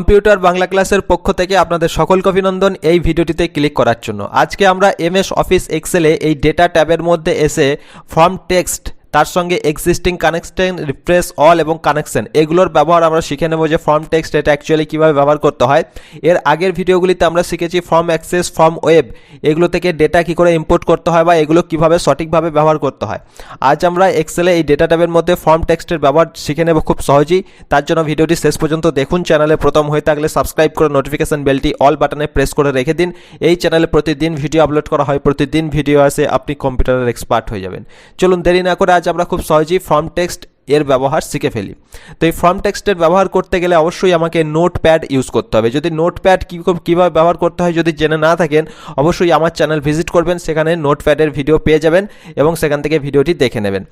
Computer Bangla ক্লাসের পক্ষ থেকে আপনাদের সকলকে অভিনন্দন এই ভিডিওটিতে ক্লিক করার জন্য। আজকে আমরা এমএস অফিস এক্সেলে এই ডেটা ট্যাবের মধ্যে এসে ফর্ম টেক্সট তার সঙ্গে এক্সিস্টিং কানেকশন রিফ্রেশ অল এবং কানেকশন এগুলোর ব্যবহার আমরা শিখে নেব যে ফর্ম টেক্সট এটা অ্যাকচুয়ালি কীভাবে ব্যবহার করতে হয়। এর আগের ভিডিওগুলিতে আমরা শিখেছি ফর্ম অ্যাক্সেস ফর্ম ওয়েব এগুলো থেকে ডেটা কী করে ইম্পোর্ট করতে হয় বা এগুলো কীভাবে সঠিকভাবে ব্যবহার করতে হয়। আজ আমরা এক্সেলে এই ডেটা ট্যাবের মধ্যে ফর্ম টেক্সটের ব্যবহার শিখে নেব খুব সহজেই। তার জন্য ভিডিওটি শেষ পর্যন্ত দেখুন চ্যানেলে প্রথম হয়ে থাকলে সাবস্ক্রাইব করে নোটিফিকেশন বেলটি অল বাটনে প্রেস করে রেখে দিন। এই চ্যানেলে প্রতিদিন ভিডিও আপলোড করা হয়, প্রতিদিন ভিডিও আসে, আপনি কম্পিউটারের এক্সপার্ট হয়ে যাবেন। চলুন দেরি না করে আজ আমরা খুব সহজেই ফর্ম টেক্সট এর ব্যবহার শিখে ফেলি। তো এই ফর্ম টেক্সটের ব্যবহার করতে গেলে অবশ্যই আমাকে নোট প্যাড ইউজ করতে হবে। যদি নোট প্যাড কীভাবে ব্যবহার করতে হয় যদি জেনে না থাকেন, অবশ্যই আমার চ্যানেল ভিজিট করবেন, সেখানে নোট প্যাডের ভিডিও পেয়ে যাবেন এবং সেখান থেকে ভিডিওটি দেখে নেবেন।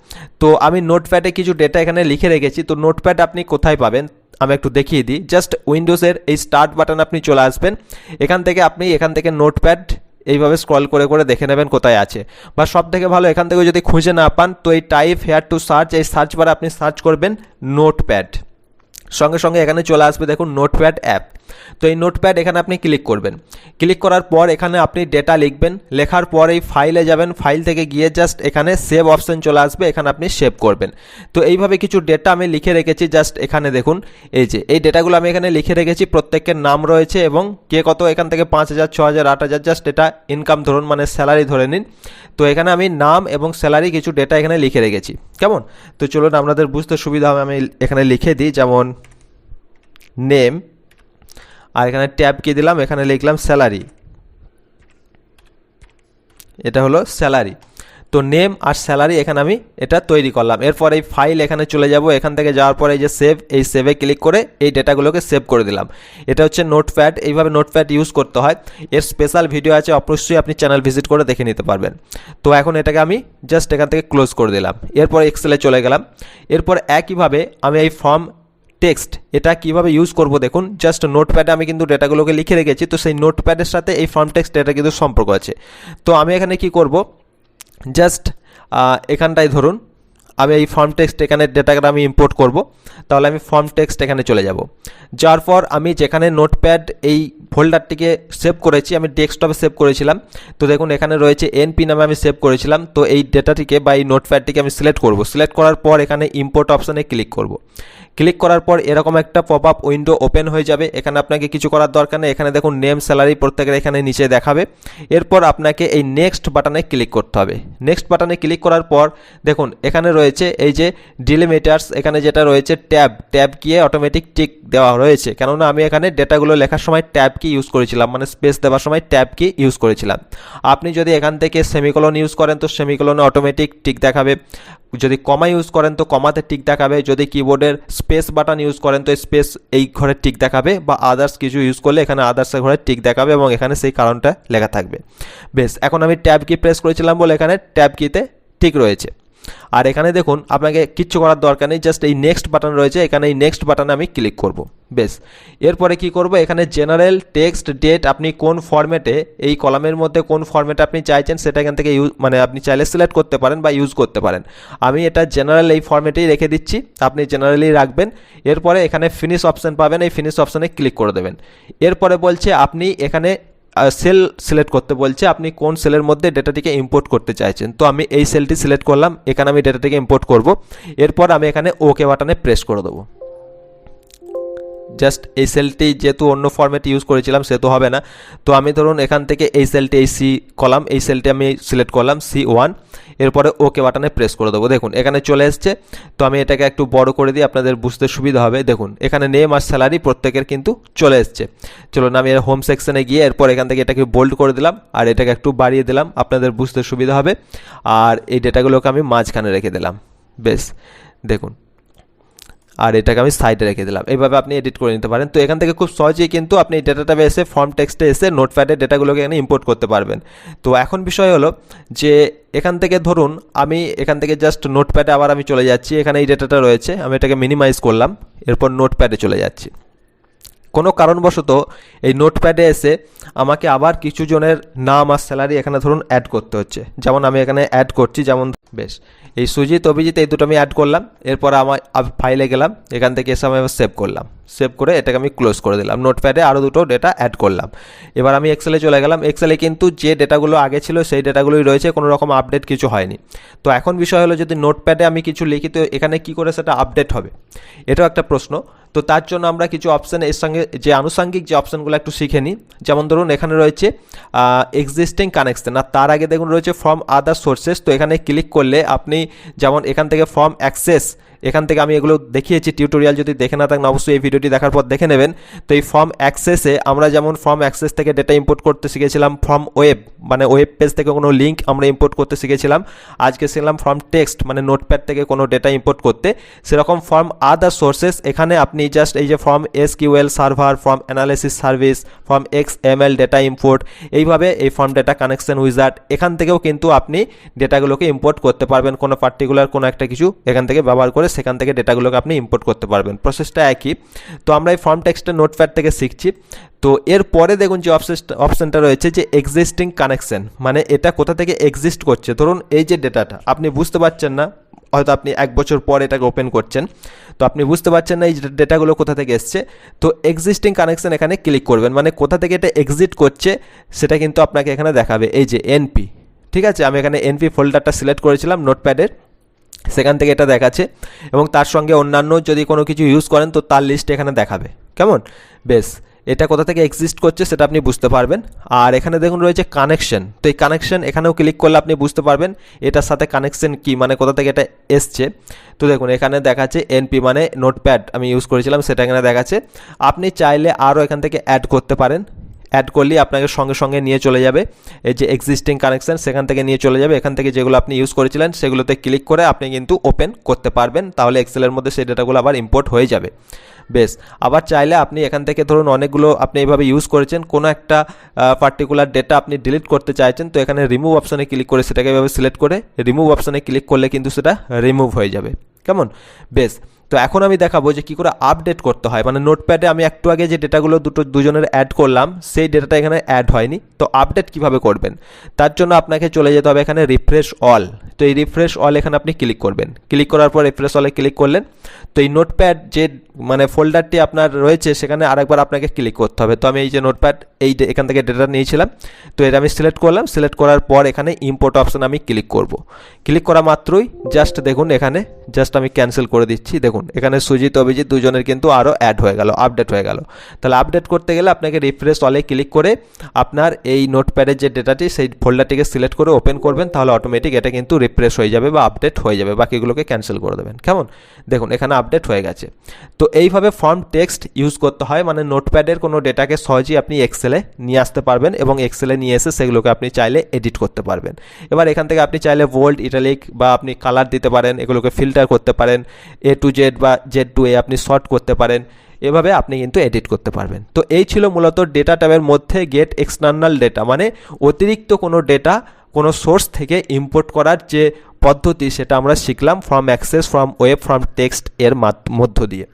তো আমি নোট প্যাডে কিছু ডেটা এখানে লিখে রেখেছি। তো নোট প্যাড আপনি কোথায় পাবেন, আমি একটু দেখিয়ে দিই। জাস্ট উইন্ডোজের এই স্টার্ট বাটন আপনি চলে আসবেন। এখান থেকে আপনি এখান থেকে নোটপ্যাড এইভাবে স্ক্রল করে করে দেখে নেবেন কোথায় আছে। বা সব থেকে ভালো, এখান থেকে যদি খুঁজে না পান, তো এই টাইপ হেয়ার টু সার্চ এই সার্চ বারে আপনি সার্চ করবেন নোটপ্যাড সঙ্গে সঙ্গে এখানে চলে আসবে, দেখুন নোটপ্যাড অ্যাপ তো এই নোটপ্যাড এখানে আপনি ক্লিক করবেন। ক্লিক করার পর এখানে আপনি ডেটা লিখবেন। লেখার পর এই ফাইলে যাবেন। ফাইল থেকে গিয়ে জাস্ট এখানে সেভ অপশন চলে আসবে। এখানে আপনি সেভ করবেন। তো এইভাবে কিছু ডেটা আমি লিখে রেখেছি। জাস্ট এখানে দেখুন, এই যে, এই ডেটাগুলো আমি এখানে লিখে রেখেছি। প্রত্যেকের নাম রয়েছে এবং কে কত, এখান থেকে পাঁচ হাজার ছ হাজার, আট হাজার জাস্ট এটা ইনকাম ধরুন মানে স্যালারি ধরে নিন। তো এখানে আমি নাম এবং স্যালারি কিছু ডেটা এখানে লিখে রেখেছি। কেমন? তো চলুন, আপনাদের বুঝতে সুবিধা হবে। আমি এখানে লিখে দিই। যেমন নেম আর এখানে ট্যাব কি দিলাম? এখানে লিখলাম স্যালারি। এটা হলো স্যালারি। তো নেম আর স্যালারি এখানে আমি এটা তৈরি করলাম। এরপর এই ফাইল এখানে চলে যাব। এখান থেকে যাওয়ার পরে এই যে সেভ, এই সেভে ক্লিক করে এই ডেটাগুলোকে সেভ করে দিলাম। এটা হচ্ছে নোটপ্যাড। এইভাবে নোটপ্যাড ইউজ করতে হয়। এর স্পেশাল ভিডিও আছে, অবশ্যই আপনি চ্যানেল ভিজিট করে দেখে নিতে পারবেন। তো এখন এটাকে আমি জাস্ট এখান থেকে ক্লোজ করে দিলাম। এরপর এক্সেলে চলে গেলাম। এরপর একইভাবে আমি এই ফর্ম টেক্সট এটা কীভাবে ইউজ করব দেখুন জাস্ট নোটপ্যাডে আমি কিন্তু ডেটাগুলোকে লিখে রেখেছি, তো সেই নোটপ্যাডের সাথে এই ফর্ম টেক্সট ডেটা কিন্তু সম্পর্ক আছে। তো আমি এখানে কি করব? জাস্ট এখানটায় ধরুন, আমি এই ফর্ম টেক্সট এখানে ডেটাটা আমি ইম্পোর্ট করব, তাহলে আমি ফর্ম টেক্সট এখানে চলে যাব। যার পর আমি যেখানে নোটপ্যাড এই ফোল্ডারটিকে সেভ করেছি, আমি ডেস্কটপে সেভ করেছিলাম, তো দেখুন এখানে রয়েছে এনপি নামে আমি সেভ করেছিলাম, তো এই ডেটাটিকে বা এই নোটপ্যাডটিকে আমি সিলেক্ট করব। সিলেক্ট করার পর এখানে ইম্পোর্ট অপশানে ক্লিক করব। ক্লিক করার পর এরকম একটা পপ আপ উইন্ডো ওপেন হয়ে যাবে। এখানে আপনাকে কিছু করার দরকার নেই। এখানে দেখুন নেম স্যালারি প্রত্যেকের এখানে নিচে দেখাবে। এরপর আপনাকে এই নেক্সট বাটনে ক্লিক করতে হবে। নেক্সট বাটনে ক্লিক করার পর দেখুন, এখানে রয়েছে এই যে ডিলিমিটার্স এখানে যেটা রয়েছে ট্যাব ট্যাব গিয়ে অটোমেটিক টিক দেওয়া রয়েছে। কেননা আমি এখানে ডেটাগুলো লেখার সময় ট্যাব কি ইউজ করেছিলাম। মানে স্পেস দেওয়ার সময় ট্যাব কি ইউজ করেছিলাম। আপনি যদি এখান থেকে সেমিকলন ইউজ করেন, তো সেমিকলনে অটোমেটিক টিক দেখাবে। যদি কমা ইউজ করেন তো কমাতে টিক দেখাবে, যদি কিবোর্ডের স্পেস বাটন ইউজ করেন তো স্পেস এই ঘরে টিক দেখাবে, বা আদার্স কিছু ইউজ করলে এখানে আদার্সের ঘরে টিক দেখাবে এবং এখানে সেই কারণটা লেখা থাকবে। বেশ, এখন আমি ট্যাব কি প্রেস করেছিলাম বলে এখানে ট্যাব কিতে ঠিক রয়েছে। আর এখানে দেখুন, আপনাকে কিচ্ছু করার দরকার নেই জাস্ট এই নেক্সট বাটন রয়েছে, এখানে এই নেক্সট বাটনে আমি ক্লিক করব বেশ এরপরে কি করব, এখানে জেনারেল টেক্সট ডেট আপনি কোন ফরম্যাটে এই কলামের মধ্যে কোন ফরম্যাটে আপনি চাইছেন, সেটা এখান থেকে ইউজ মানে আপনি চাইলে সিলেক্ট করতে পারেন বা ইউজ করতে পারেন। আমি এটা জেনারেল এই ফরম্যাটেই রেখে দিচ্ছি, আপনি জেনারেলি রাখবেন। এরপরে এখানে ফিনিশ অপশান পাবেন, এই ফিনিশ অপশানে ক্লিক করে দেবেন। এরপরে বলছে, আপনি এখানে সেল সিলেক্ট করতে বলছে, আপনি কোন সেলের মধ্যে ডেটাটিকে ইম্পোর্ট করতে চাইছেন? তো আমি এই সেলটি সিলেক্ট করলাম, এখানে আমি ডেটাটিকে ইম্পোর্ট করব, এরপর আমি এখানে ওকে বাটনে প্রেস করে দেবো। জাস্ট এই সেলটি যেহেতু অন্য ফর্মেট ইউজ করেছিলাম, সে তো হবে না। তো আমি ধরুন এখান থেকে এই সেলটি এই সি কলাম এই সেলটি আমি সিলেক্ট করলাম সি ওয়ান এরপরে ওকে বাটনে প্রেস করে দেবো। দেখুন, এখানে চলে এসছে। তো আমি এটাকে একটু বড় করে দিই, আপনাদের বুঝতে সুবিধা হবে। দেখুন, এখানে নেম আর স্যালারি প্রত্যেকের কিন্তু চলে এসছে। চলুন, আমি এর হোম সেকশনে গিয়ে এরপর এখান থেকে এটাকে বোল্ড করে দিলাম আর এটাকে একটু বাড়িয়ে দিলাম। আপনাদের বুঝতে সুবিধা হবে। আর এই ডেটাগুলোকে আমি মাঝখানে রেখে দিলাম। বেশ, দেখুন। আর এটাকে আমি সাইডে রেখে দিলাম। এইভাবে আপনি এডিট করে নিতে পারেন। তো এখান থেকে খুব সহজেই কিন্তু আপনি এই ডেটাটাবে এসে ফর্ম টেক্সটে এসে নোটপ্যাডে ডেটাগুলোকে এখানে ইম্পোর্ট করতে পারবেন। তো এখন বিষয় হলো যে এখান থেকে ধরুন আমি এখান থেকে জাস্ট নোটপ্যাডে আবার আমি চলে যাচ্ছি। এখানে এই ডেটাটা রয়েছে। আমি এটাকে মিনিমাইজ করলাম। এরপর নোটপ্যাডে চলে যাচ্ছি। কোনো কারণবশত এই নোটপ্যাডে এসে আমাকে আবার কিছু জনের নাম আর স্যালারি এখানে ধরুন অ্যাড করতে হচ্ছে। যেমন আমি এখানে অ্যাড করছি, যেমন বেশ। এই সুজিত, অভিজিৎ, এই দুটো আমি অ্যাড করলাম। এরপর আমার ফাইলে গেলাম। এখান থেকে এসে আমি সেভ করলাম। সেভ করে এটাকে আমি ক্লোজ করে দিলাম। নোটপ্যাডে আরও দুটো ডেটা অ্যাড করলাম। এবার আমি এক্সেলে চলে গেলাম। এক্সেলে কিন্তু যে ডেটাগুলো আগে ছিল, সেই ডেটাগুলোই রয়েছে। কোনো রকম আপডেট কিছু হয়নি। তো এখন বিষয় হলো, যদি নোটপ্যাডে আমি কিছু লিখি, তো এখানে কি করে সেটা আপডেট হবে? এটাও একটা প্রশ্ন। তো তার জন্য আমরা কিছু অপশান এর সঙ্গে, যে আনুষঙ্গিক যে অপশানগুলো একটু শিখে নিই। যেমন ধরুন, এখানে রয়েছে এক্সিস্টিং কানেকশন আর তার আগে দেখুন, রয়েছে ফ্রম আদার সোর্সেস তো এখানে ক্লিক করলে আপনি যেমন এখান থেকে ফর্ম অ্যাক্সেস এখান থেকে আমি এগুলো দেখিয়েছি টিউটোরিয়াল যদি দেখে না থাকেন অবশ্যই এই ভিডিওটি দেখার পর দেখে নেবেন। তো এই ফর্ম অ্যাক্সেসে আমরা যেমন ফর্ম অ্যাক্সেস থেকে ডেটা ইম্পোর্ট করতে শিখেছিলাম ফর্ম ওয়েব মানে ওয়েব পেজ থেকে কোনো লিঙ্ক আমরা ইম্পোর্ট করতে শিখেছিলাম। আজকে শিখলাম ফর্ম টেক্সট মানে নোটপ্যাড থেকে কোনো ডেটা ইম্পোর্ট করতে। সেরকম ফর্ম আদার সোর্সেস এখানে আপনি জাস্ট এই যে from S QL server from analysis service from X M L data import এইভাবে এই ফর্ম ডেটা কানেকশন উইজার্ড এখান থেকেও কিন্তু আপনি ডেটাগুলোকে ইম্পোর্ট করতে পারবেন, কোনো পার্টিকুলার কোনো একটা কিছু এখান থেকে ব্যবহার করে সেখান থেকে ডেটাগুলোকে আপনি ইম্পোর্ট করতে পারবেন। প্রসেসটা একই। তো আমরা এই ফর্ম টেক্সটের নোটপ্যাড থেকে শিখছি। তো এর পরে দেখুন যে অপশন অপশানটা রয়েছে যে এক্সিস্টিং কানেকশন মানে এটা কোথা থেকে এক্সিস্ট করছে। ধরুন এই যে ডেটাটা আপনি বুঝতে পারছেন না, হয়তো আপনি এক বছর পর এটাকে ওপেন করছেন। তো আপনি বুঝতে পারছেন না এই ডেটাগুলো কোথা থেকে এসছে। তো এক্সিস্টিং কানেকশন এখানে ক্লিক করবেন মানে কোথা থেকে এটা এক্সিট করছে, সেটা কিন্তু আপনাকে এখানে দেখাবে। এই যে এনপি ঠিক আছে? আমি এখানে এনপি ফোল্ডারটা সিলেক্ট করেছিলাম নোটপ্যাডের সেখান থেকে এটা দেখাচ্ছে এবং তার সঙ্গে অন্যান্য যদি কোনো কিছু ইউজ করেন, তো তার লিস্ট এখানে দেখাবে। কেমন? বেশ, এটা কোথা থেকে এক্সিস্ট করছে সেটা আপনি বুঝতে পারবেন। আর এখানে দেখুন রয়েছে কানেকশন তো এই কানেকশন এখানেও ক্লিক করলে আপনি বুঝতে পারবেন এটার সাথে কানেকশন কি মানে কোথা থেকে এটা এসছে। তো দেখুন, এখানে দেখাচ্ছে এনপি মানে নোটপ্যাড আমি ইউজ করেছিলাম, সেটা এখানে দেখাচ্ছে। আপনি চাইলে আরও এখান থেকে অ্যাড করতে পারেন। অ্যাড করলে আপনাকে সঙ্গে সঙ্গে নিয়ে চলে যাবে। এই যে এক্সিস্টিং কানেকশান সেখান থেকে নিয়ে চলে যাবে। এখান থেকে যেগুলো আপনি ইউজ করেছিলেন সেগুলোতে ক্লিক করে আপনি কিন্তু ওপেন করতে পারবেন। তাহলে এক্সেলের মধ্যে সেই ডেটাগুলো আবার ইম্পোর্ট হয়ে যাবে। বেশ, আবার চাইলে আপনি এখান থেকে ধরুন অনেকগুলো আপনি এইভাবে ইউজ করেছেন। কোনো একটা পার্টিকুলার ডেটা আপনি ডিলিট করতে চাইছেন, তো এখানে রিমুভ অপশানে ক্লিক করে সেটাকে এভাবে সিলেক্ট করে রিমুভ অপশানে ক্লিক করলে কিন্তু সেটা রিমুভ হয়ে যাবে। কেমন? বেশ তো এখন আমি দেখাবো যে কী করে আপডেট করতে হয়। মানে নোটপ্যাডে আমি একটু আগে যে ডেটাগুলো দুটো দুজনের অ্যাড করলাম, সেই ডেটাটা এখানে অ্যাড হয়নি। তো আপডেট কীভাবে করবেন? তার জন্য আপনাকে চলে যেতে হবে এখানে রিফ্রেশ অল তো এই রিফ্রেশ অল এখানে আপনি ক্লিক করবেন। ক্লিক করার পর রিফ্রেশ অলে ক্লিক করলেন। তো এই নোটপ্যাড যে মানে ফোল্ডারটি আপনার রয়েছে, সেখানে আরেকবার আপনাকে ক্লিক করতে হবে। তো আমি এই যে নোটপ্যাড এই এখান থেকে ডেটা নিয়েছিলাম, তো এটা আমি সিলেক্ট করলাম। সিলেক্ট করার পর এখানে ইম্পোর্ট অপশান আমি ক্লিক করব। ক্লিক করা মাত্রই জাস্ট দেখুন এখানে জাস্ট আমি ক্যান্সেল করে দিচ্ছি। দেখুন, এখানে সুজিত, অভিজিৎ দুজনের কিন্তু আরও অ্যাড হয়ে গেল আপডেট হয়ে গেল। তাহলে আপডেট করতে গেলে আপনাকে রিফ্রেশ অলে ক্লিক করে আপনার এই নোটপ্যাডের যে ডেটাটি সেই ফোল্ডারটিকে সিলেক্ট করে ওপেন করবেন, তাহলে অটোমেটিক এটা কিন্তু রিফ্রেশ হয়ে যাবে বা আপডেট হয়ে যাবে, বাকিগুলোকে ক্যান্সেল করে দেবেন। কেমন? দেখুন, এখানে আপডেট হয়ে গেছে। তো এইভাবে ফর্ম টেক্সট ইউজ করতে হয় মানে নোটপ্যাডের কোনো ডেটাকে সহজেই আপনি এক্সেলে নিয়ে আসতে পারবেন এবং এক্সেলে নিয়ে এসে সেগুলোকে আপনি চাইলে এডিট করতে পারবেন। এবার এখান থেকে আপনি চাইলে ভোল্ড ইটালিক বা আপনি কালার দিতে পারেন, এগুলোকে ফিল্টার করতে পারেন এ টু জেড বা জেড টু এ আপনি শর্ট করতে পারেন, এভাবে আপনি কিন্তু এডিট করতে পারবেন। তো এই ছিল মূলত ডেটা ট্যাবের মধ্যে গেট এক্সটার্নাল ডেটা মানে অতিরিক্ত কোনো ডেটা কোনো সোর্স থেকে ইম্পোর্ট করার যে পদ্ধতি সেটা আমরা শিখলাম from access from web from text এর মধ্য দিয়ে।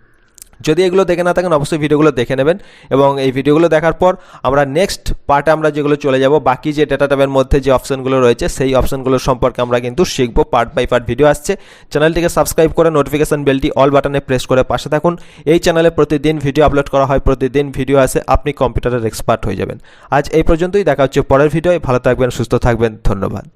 যদি এগুলো দেখে না থাকেন, অবশ্যই ভিডিওগুলো দেখে নেবেন। এবং এই ভিডিওগুলো দেখার পর আমরা নেক্সট পার্টে আমরা যেগুলো চলে যাব, বাকি যে ডেটা ট্যাবের মধ্যে যে অপশানগুলো রয়েছে, সেই অপশানগুলো সম্পর্কে আমরা কিন্তু শিখব। পার্ট বাই পার্ট ভিডিও আসছে। চ্যানেলটিকে সাবস্ক্রাইব করে নোটিফিকেশন বেলটি অল বাটনে প্রেস করে পাশে থাকুন। এই চ্যানেলে প্রতিদিন ভিডিও আপলোড করা হয়, প্রতিদিন ভিডিও আসে, আপনি কম্পিউটারের এক্সপার্ট হয়ে যাবেন। আজ এই পর্যন্তই, দেখা হচ্ছে পরের ভিডিও ভালো থাকবেন, সুস্থ থাকবেন, ধন্যবাদ।